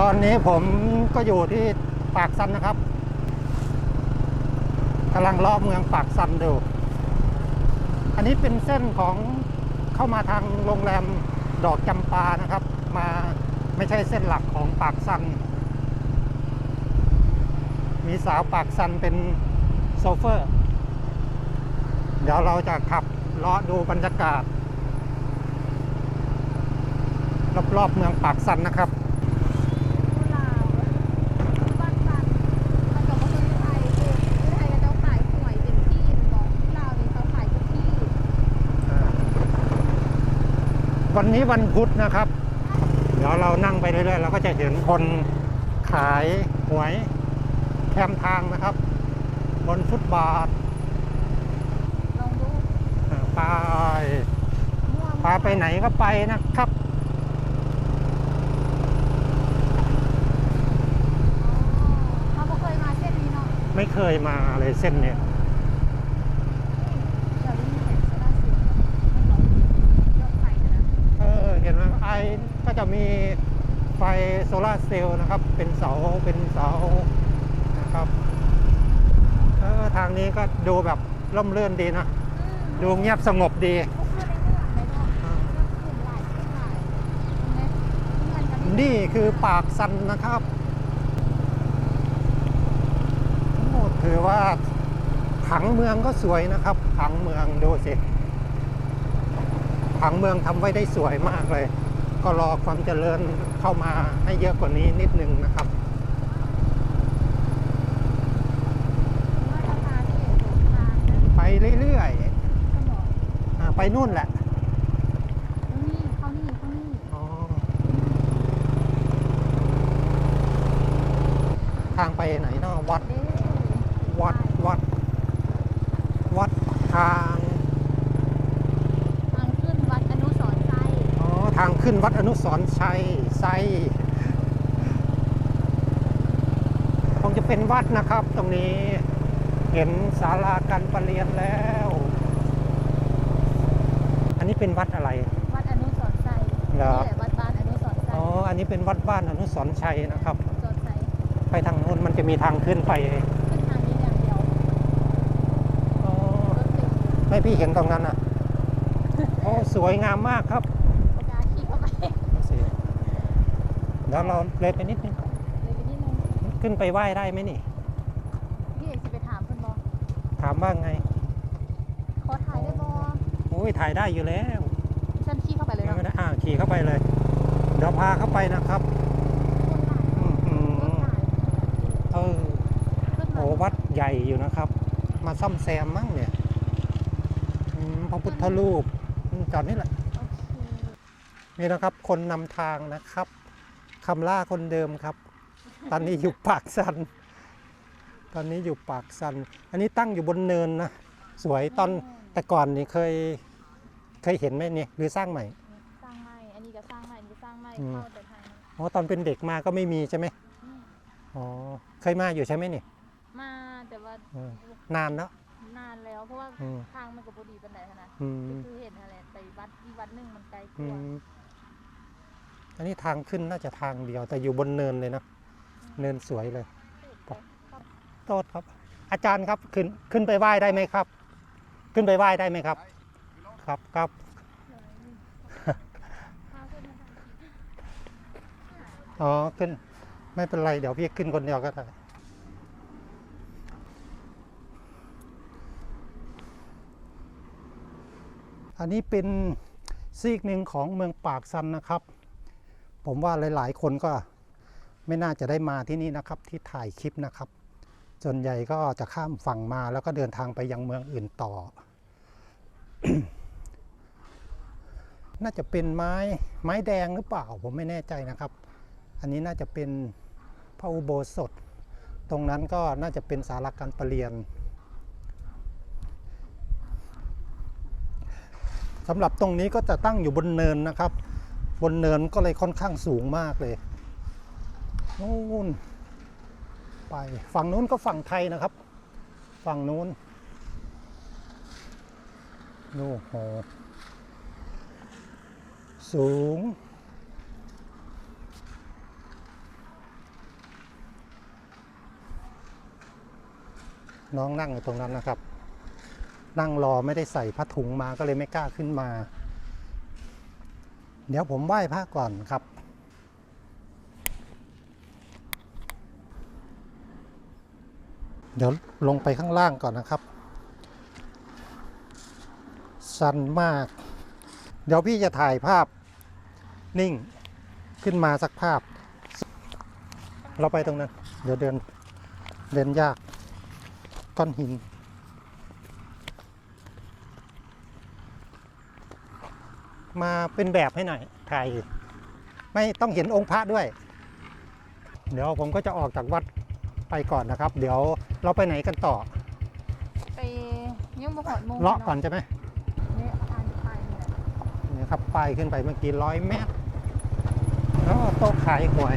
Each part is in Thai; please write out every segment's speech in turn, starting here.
ตอนนี้ผมก็อยู่ที่ปากซันนะครับกำลังเลาะเมืองปากซันดู อันนี้เป็นเส้นของเข้ามาทางโรงแรมดอกจำปานะครับ มาไม่ใช่เส้นหลักของปากซัน มีสาวปากซันเป็นโซเฟอร์ เดี๋ยวเราจะขับเลาะดูบรรยากาศ รอบๆเมืองปากซันนะครับ ลาวบ้านสันมันก็บ่คือไทยคือไทยก็เจ้าขายหวยเต็มที่มันบอกลาวนี่เขาขายทุกที่ วันนี้วันพุธนะครับ เดี๋ยวเรานั่งไปเรื่อยๆเราก็จะเห็นคนขายหวยแคมทางนะครับ บนฟุตบาทลองดูอ่าไปม่วงพาไปไหนก็ไปนะครับเขาบ่เคยมาเส้นนี้เนาะไม่เคยมาเลยเส้นเนี้ย เดี๋ยวนี้เห็นโซลาร์เซลล์มันบอกยกไฟนะ เออเห็นไหมไอ ก็จะมีไฟโซลาร์เซลล์นะครับ เป็นเสาเป็นเสานะครับเออทางนี้ก็ดูแบบร่มรื่นดีนะ ดูเงียบสงบดีพวกเพื่อนในเมืองเลยเนาะเรื่องกลุ่มหลายกลุ่มหลายเห็นไหมเพื่อนกันนี่คือปากซันนะครับโอ้ถือว่าผังเมืองก็สวยนะครับผังเมืองดูสิผังเมืองทำไว้ได้สวยมากเลย ก็รอความเจริญเข้ามาให้เยอะกว่านี้นิดนึงนะครับว่าราคาที่เห็นถูกทางนะไปเรื่อยก็บอกๆอ่าไปนู่นแหละนี่เขานี่เขานี่อ๋อทางไปไหนเนาะวัดเด้วัด วัด วัดทาง ทางขึ้นวัดอนุสรณ์ไซ อ๋อทางขึ้นวัดอนุสรณ์ชัยไซคงจะเป็นวัดนะครับตรงนี้เห็นศาลาการประเรียนแล้ว อันนี้เป็นวัดอะไร วัดอนุสรณ์ไซเหรอ นี่แหละวัดบ้านอนุสรณ์ไซอ๋อ อันนี้เป็นวัดบ้านอนุสรณ์ชัยนะครับอนุสรณ์ไซไปทางโน้นมันจะมีทางขึ้นไป ขึ้นทางนี้อย่างเดียวอ๋อ รถเต็มให้พี่เห็นตรงนั้นอะ โอ้ สวยงามมากครับ โอกาสขี่เข้าไป ดูสิเดี๋ยวเราเลยไปนิดนึงเลยไปนิดนึงขึ้นไปไหว้ได้ไหมนี่ พี่เอกสิไปถามเพิ่นบ่ถามว่าไงขอถ่ายได้บ่โอ้ยถ่ายได้อยู่แล้วดิฉันขี่เข้าไปเลยเนาะไม่ได้อ่าขี่เข้าไปเลย เดี๋ยวพาเข้าไปนะครับคนหลายอืมรถหลายเออขึ้นมาโอ้วัดใหญ่อยู่นะครับ มาซ่อมแซมมั้งเนี่ยอืมพระพุทธรูปอืมจอดนี่แหละโอเคนี่นะครับ คนนำทางนะครับ คำล่าคนเดิมครับ ตอนนี้อยู่ปากสัน ตอนนี้อยู่ปากสัน อันนี้ตั้งอยู่บนเนินนะ สวยตอนแต่ก่อนนี่เคยเคยเห็นไหมเนี่ยหรือสร้างใหม่ สร้างใหม่ อันนี้ก็สร้างใหม่อันนี้ก็สร้างใหม่อืม เข้าแต่ไทยนะอ๋อตอนเป็นเด็กมาก็ไม่มีใช่ไหมอืมอ๋อเคยมาอยู่ใช่ไหมนี่มาแต่ว่าเออนานแล้ว นานแล้ว เพราะว่าอืม ทางมันก็บ่ดีปานใดหั้นนะอืมคือเห็นอะไรไปวัดอีกวัดหนึงมันไกลกอืว่าม อันนี้ทางขึ้นน่าจะทางเดียว แต่อยู่บนเนินเลยนะ เนินสวยเลยโทษครับ อาจารย์ครับขึ้นขึ้นไปไหว้ได้ไหมครับ ขึ้นไปไหว้ได้ไหมครับ ครับครับอ๋อขึ้นไม่เป็นไร เดี๋ยวพี่ขึ้นคนเดียวก็ได้อันนี้เป็นซีกหนึ่งของเมืองปากซันนะครับ ผมว่าหลาย ๆ คนก็ไม่น่าจะได้มาที่นี่นะครับที่ถ่ายคลิปนะครับ ส่วนใหญ่ก็จะข้ามฝั่งมาแล้วก็เดินทางไปยังเมืองอื่นต่อ น่าจะเป็นไม้ไม้แดงหรือเปล่า ผมไม่แน่ใจนะครับ อันนี้น่าจะเป็นพระอุโบสถ ตรงนั้นก็น่าจะเป็นสาราการประเรียนสำหรับตรงนี้ก็จะตั้งอยู่บนเนินนะครับ บนเนินก็เลยค่อนข้างสูงมากเลยนู่นไปฝั่งนู้นก็ฝั่งไทยนะครับ ฝั่งนู้นดูโหสูง น้องนั่งอยู่ตรงนั้นนะครับ นั่งรอไม่ได้ใส่ผ้าถุงมาก็เลยไม่กล้าขึ้นมา เดี๋ยวผมไหว้พระก่อนครับ เดี๋ยวลงไปข้างล่างก่อนนะครับ สันมาก เดี๋ยวพี่จะถ่ายภาพนิ่งขึ้นมาสักภาพ เราไปตรงนั้น เดี๋ยวเดินเดินยาก ก้อนหิน มาเป็นแบบให้หน่อยถ่ายไม่ต้องเห็นองค์พระด้วย เดี๋ยวผมก็จะออกจากวัดไปก่อนนะครับ เดี๋ยวเราไปไหนกันต่อ ไปยังบ่หอดโมงเลาะก่อนใช่ไหมนี่อาคารไปนี่แหละนี่ครับป้ายขึ้นไปเมื่อกี้ร้อยเมตร แล้วโต๊ะขายหวย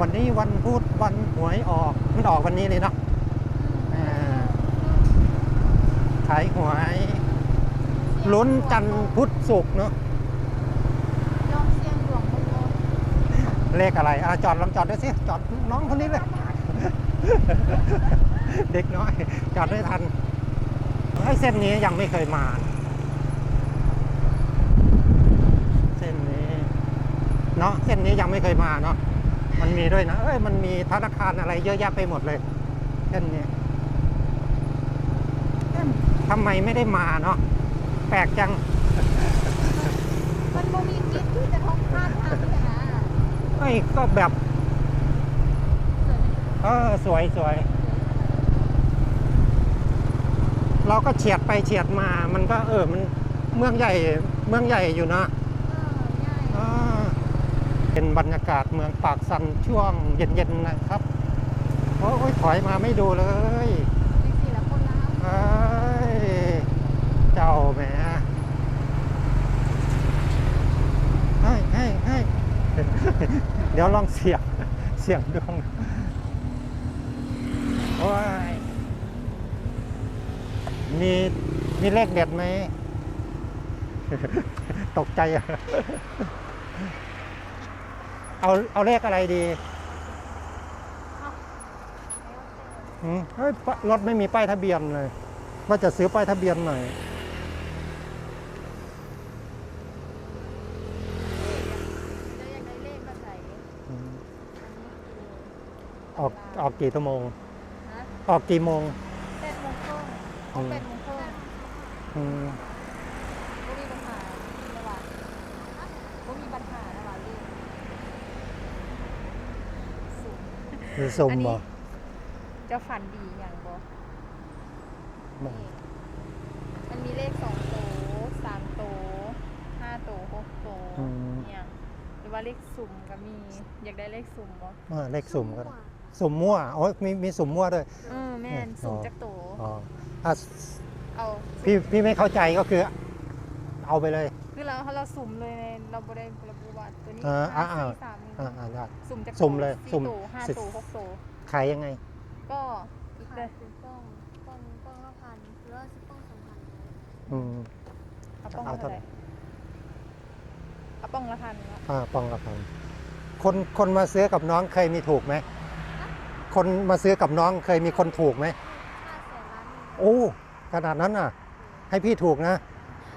วันนี้วันพุธวันหวยออกมันออกวันนี้เลยเนาะอ่าขายหวย ลุ้นจันทร์พุธศุกร์เนาะยอมเสี่ยงดวงบ่บ่เลขอะไรอะจอดลองจอดด้วยสิจอดน้องคนนี้เลย เด็กน้อย จอดไม่ทันไอ้เส้นนี้ยังไม่เคยมานะเส้นนี้เนาะเส้นนี้ยังไม่เคยมาเนาะมันมีด้วยนะเอ้ยมันมีธนาคารอะไรเยอะแยะไปหมดเลย เส้นนี้เอ๊ะทำไมไม่ได้มาเนาะแปลกจัง มันบ่มีกิจที่จะท่องพลาดทางนี่นะเอ้ยก็แบบ เออสวยสวย เราก็เฉียดไปเฉียดมา มันก็เออ มันเมืองใหญ่ เมืองใหญ่อยู่นะเออใหญ่อ่าเป็นบรรยากาศเมืองปากซันช่วงเย็นๆนะครับ โอ้ยถอยมาไม่ดูเลย ในสี่ละคนละ เอ้ย เจ้าแหมให้ให้ให้ เดี๋ยวลองเสียงเสียงดวงโอ้ยมีมีเลขเด็ดไหม ตกใจอะเอาเอาเลขอะไรดีหืมเฮ้ยปะรถไม่มีป้ายทะเบียนเลย ว่าจะซื้อป้ายทะเบียนหน่อย จะอยากได้เลขแบบไหน อืม อันนี้คือ ออกออกกี่ชั่วโมง ฮะออกกี่โมงแปดโมงครึ่งเอาแปดโมงครึ่งอืมก็มีปัญหาระหว่างก็มีปัญหาระหว่างเลขสูง หรือสุ่มอันนี้ บ่จะฝันดีอย่างบ่บ่มันมีเลขสองโตสามโตห้าโตหกโตเนี่ยหรือว่าเลขสุ่มก็มี อยากได้เลขสุ่มบ่อ่าเลขสุ่มก็ได้ สุ่มมั่วโอ้ยมีมีสุ่มมั่วด้วย เออแม่นอ๋อสุ่มจักโตอ๋ออะเอาพี่พี่ไม่เข้าใจก็คือ เอาไปเลย คือเราเราสุ่มเลยในเราบ่ได้ระบุว่าตัวนี้อ่าอ่า ห้าอ่าสี่สามหนึ่งอ่าอ่าได้ สุ่มจักสุ่มเลยสี่สุ่มโตห้าสิโตหกโตขายยังไง ก็อีกเลยเป็นป้องป้องป้องละพันหรือว่าสิป้องสองพันอืม เอาป้องเอาเท่าเท่าไหไหร่ ร่เอาป้องละพันเนาะอ่าปองละพันคนคนมาซื้อกับน้องเคยมีถูกไหม คนมาซื้อกับน้องเคยมีคนถูกไหมห้าแสนล้านหนึ่งโอ้ขนาดนั้นอะ ให้พี่ถูกนะ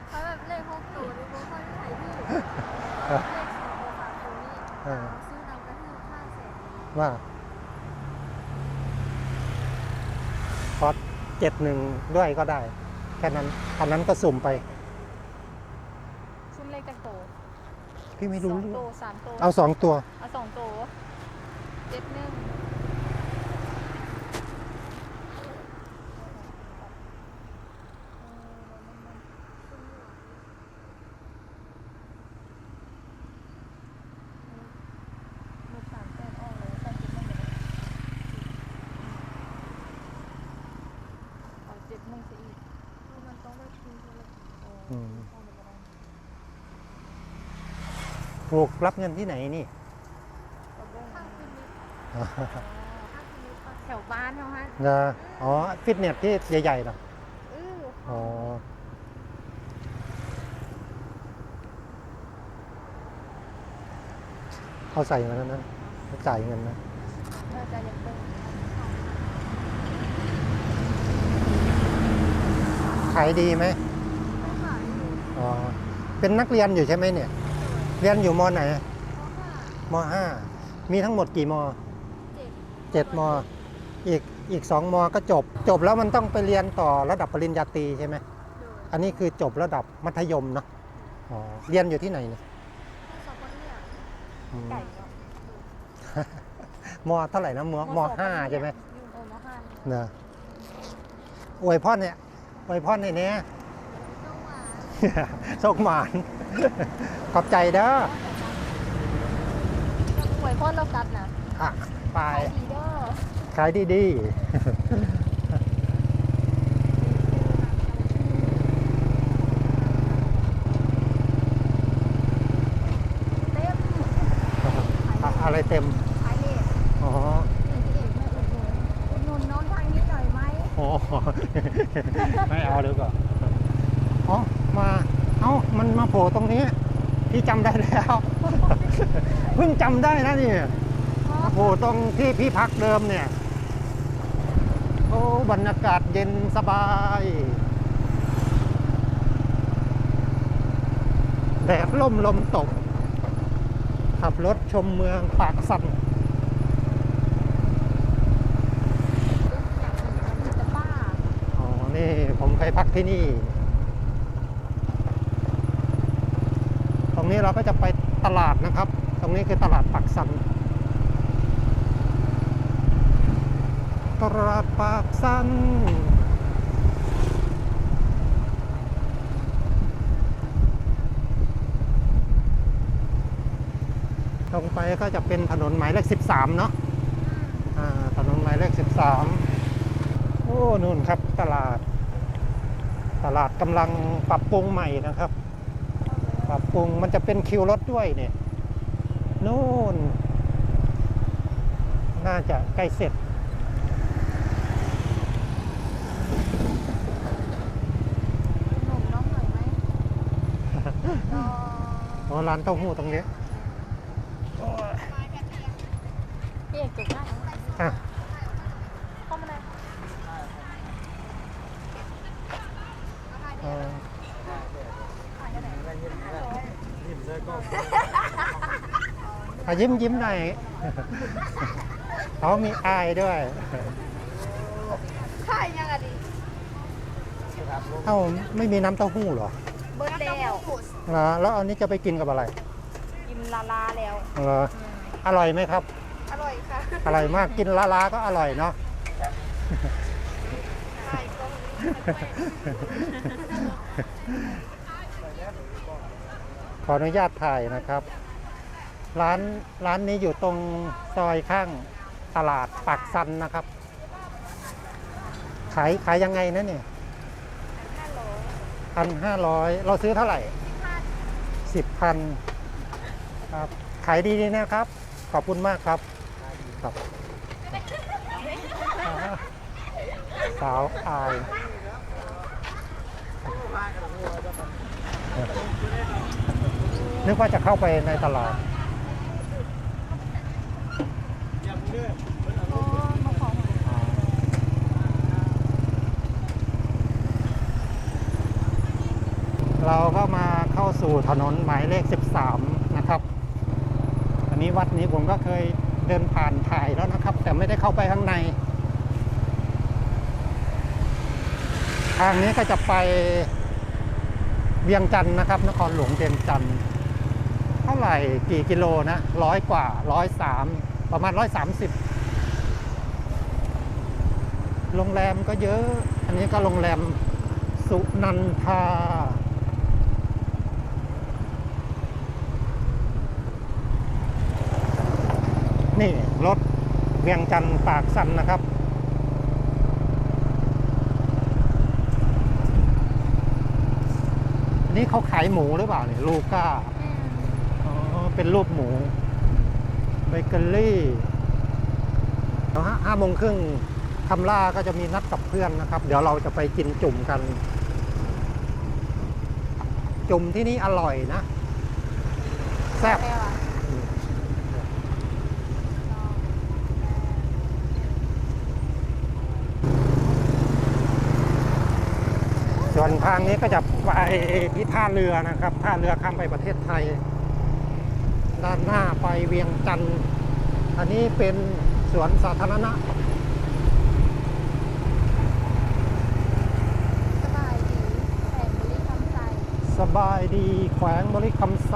เขาแบบเลขหกตัวหรือว่าค่อยถ่ายที่เลขสองตัวสามตัวนี่เออซื้อนำก็คือห้าแสนว่าพอเจ็ดหนึ่งด้วยก็ได้ แค่นั้นอันนั้นก็สุ่มไปซุ่มเลขจักโตพี่ไม่สรู้องเรื่โตองสามโตเอาสองตัวเอาสองโตเจ็ดหนึ่งหมดสามแสนออกเลยใส่เจ็ดหนึ่งเลยเอาเจ็ดหนึ่งซะอีก คือมันต้องไปคืนคนละ โอ้อืมเอาเลยก็ได้ถูกรับเงินที่ไหนนี่เอาเบิ่งข้างคืนนี้อ๋อข้างคืนนี้ปะแถวบ้านเขาฮะนะอ๋อ ฟิตเนสที่ใหญ่ๆเนาะอื้ออ๋อเขาใส่เงินแล้วนะเขาจ่ายเงินนะเออจะยังเบิ่งขายดีไหมไม่ขาย อยู่อ๋อเป็นนักเรียนอยู่ใช่ไหมเนี่ย เรียนอยู่มไหนเพราะว่ามห้ามีทั้งหมดกี่มเจ็ดเจ็ดมอีกอีกสองมก็จบ จบแล้วมันต้องไปเรียนต่อระดับปริญญาตรีใช่ไหมโดยอันนี้คือจบระดับมัธยมเนาะอ๋อเรียนอยู่ที่ไหนเนี่ยสองคนเนี่ยอืมไก่เนาะมเท่าไหร่นะมมห้าใช่ไหมอยู่โอมาฮานเนี่ยเนอะอวยพรเนี่ยอวยพรในเนี้ยต้องมา โชคหมาน ขอบใจเด้อจะหวยพ่อเรากัดนะอะไปขายดีเด้อขายดีเต็มๆอะอะไรเต็ม ขายเลขอ๋อนี่พี่เอกมาอุดหนุนอุดหนุนน้องทางนี้หน่อยไหม โอ้ไม่เอาดีกว่าอ๋อ มา เอ้า มันมาโผล่ตรงนี้ พี่จำได้แล้ว เพิ่งจำได้นะนี่มาโผล่ตรงที่พี่พักเดิมเนี่ย โอ้ บรรยากาศเย็นสบาย แดดล่มลมตก ขับรถชมเมืองปากสันอ๋อ นี่ผมเคยพักที่นี่ ตรง นี้เราก็จะไปตลาดนะครับ ตรงนี้คือตลาดปากสันตลาดปากสันตรงไปก็จะเป็นถนนหมายเลข 13 เนาะอ่าถนนหมายเลข 13 โอ้นู่นครับตลาด ตลาดกำลังปรับปรุงใหม่นะครับ ปรับปรุงมันจะเป็นคิวรถด้วยเนี่ยนู่น น่าจะใกล้เสร็จ หนุ่มน้องหน่อยไหมรอโอ้ร้านเต้าหู้ตรงนี้พี่เอกจุกได้ไหมอะ เข้ามาเลยเออ อะยิ้มยิ้มหน่อยเขามีอายด้วยใช่ยังอะดิเอ้าไม่มีน้ำเต้าหู้เหรอเบิร์ดแล้วเหรอแล้วอันนี้จะไปกินกับอะไร กินลาลาแล้วเหรออร่อยไหมครับ อร่อยค่ะ อร่อยมากกินลาลาก็อร่อยเนาะใช่ก็ ขออนุญาตถ่ายนะครับ ร้านร้านนี้อยู่ตรงซอยข้างตลาดปากซันนะครับ ขายขายยังไงนะเนี่ยพันห้าร้อยเราซื้อเท่าไหร่สิบพันครับ ขายดีนะครับ ขอบคุณมากครับครับสาวอาย นึกว่าจะเข้าไปในตลาดเราก็มาเข้าสู่ถนนหมายเลข 13 นะครับ อันนี้วัดนี้ผมก็เคยเดินผ่านถ่ายแล้วนะครับ แต่ไม่ได้เข้าไปข้างใน ทางนี้ก็จะไปเวียงจันทร์นะครับ นครหลวงเวียงจันทร์ เท่าไหร่กี่กิโลนะร้อยกว่าร้อยสามประมาณร้อยสามสิบโรงแรมก็เยอะ อันนี้ก็โรงแรมสุนันทานี่ รถเวียงจันทร์ปากสันนะครับนนี้เขาขายหมูหรือเปล่าเนี่ยลูก้า เป็นรูปหมูเบเกอรี่เดี๋ยวห้าโมงครึ่งคำล่าก็จะมีนัดกับเพื่อนนะครับ เดี๋ยวเราจะไปกินจุ่มกัน จุ่มที่นี่อร่อยนะ แซ่บแปลว่าส่วนนี้ก็จะไปที่ท่าเรือนะครับ ท่าเรือข้ามไปประเทศไทย ด้านหน้าไปเวียงจันทร์อันนี้เป็นสวนสาธารณะสบายดีแข่งบริคำใจสบายดีแขวงบริคำไซ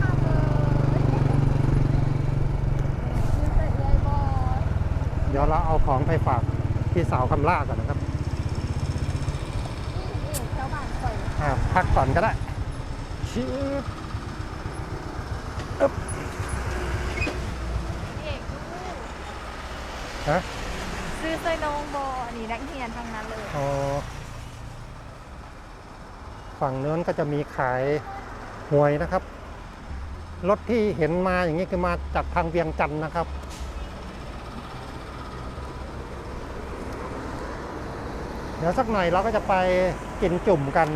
ข้ามเลยยืนเสร็จเลยบอสเดี๋ยวเราเอาของไปฝากพี่สาวคำล่าก่อนนะครับนี่นี่แถวบ้านข่อยอ่าพักก่อนก็ได้ชิบ เอกลูก ฮะซื้อเซยนองบออันนี้นักเรียนทั้งนั้นเลยอ๋อฝั่งนู้นก็จะมีขายหวยนะครับ รถที่เห็นมาอย่างนี้คือมาจากทางเวียงจันทร์นะครับ เดี๋ยวสักหน่อยเราก็จะไปกินจุ่มกัน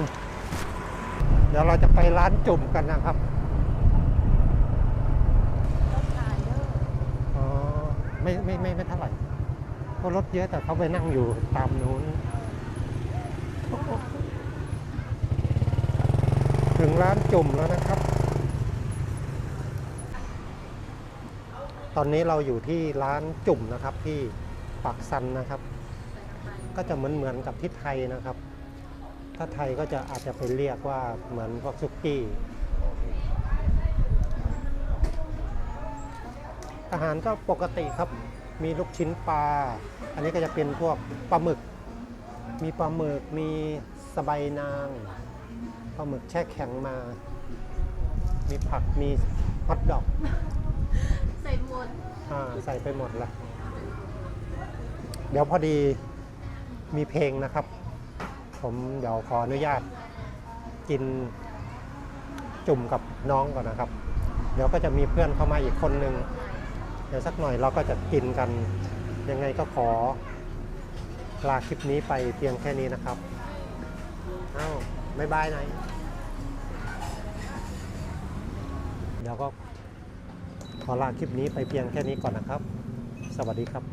เดี๋ยวเราจะไปร้านจุ่มกันนะครับรถขายเด้ออ๋อไม่ไม่ไม่ไม่เท่าไหร่ เพราะรถเยอะแต่เขาไปนั่งอยู่ตามนู้น ถึงร้านจุ่มแล้วนะครับ ตอนนี้เราอยู่ที่ร้านจุ่มนะครับที่ปากซันนะครับ ก็จะเหมือนเหมือนกับที่ไทยนะครับ ถ้าไทยก็จะอาจจะไปเรียกว่าเหมือนพวกซุกี้อาหารก็ปกติครับ มีลูกชิ้นปลา อันนี้ก็จะเป็นพวกปลาหมึก มีปลาหมึก มีสะใบายนาง ปลาหมึกแช่แข็งมา มีผัก มีฮอทดอก ใส่หมดอ่าใส่ไปหมดละ เดี๋ยวพอดีมีเพลงนะครับ ผมเดี๋ยวขออนุญาตกินจุ่มกับน้องก่อนนะครับ เดี๋ยวก็จะมีเพื่อนเข้ามาอีกคนนึงเดี๋ยวสักหน่อยเราก็จะกินกัน ยังไงก็ขอลาคลิปนี้ไปเพียงแค่นี้นะครับเอ้าบายบายหน่อยเดี๋ยวก็ขอลาคลิปนี้ไปเพียงแค่นี้ก่อนนะครับ สวัสดีครับ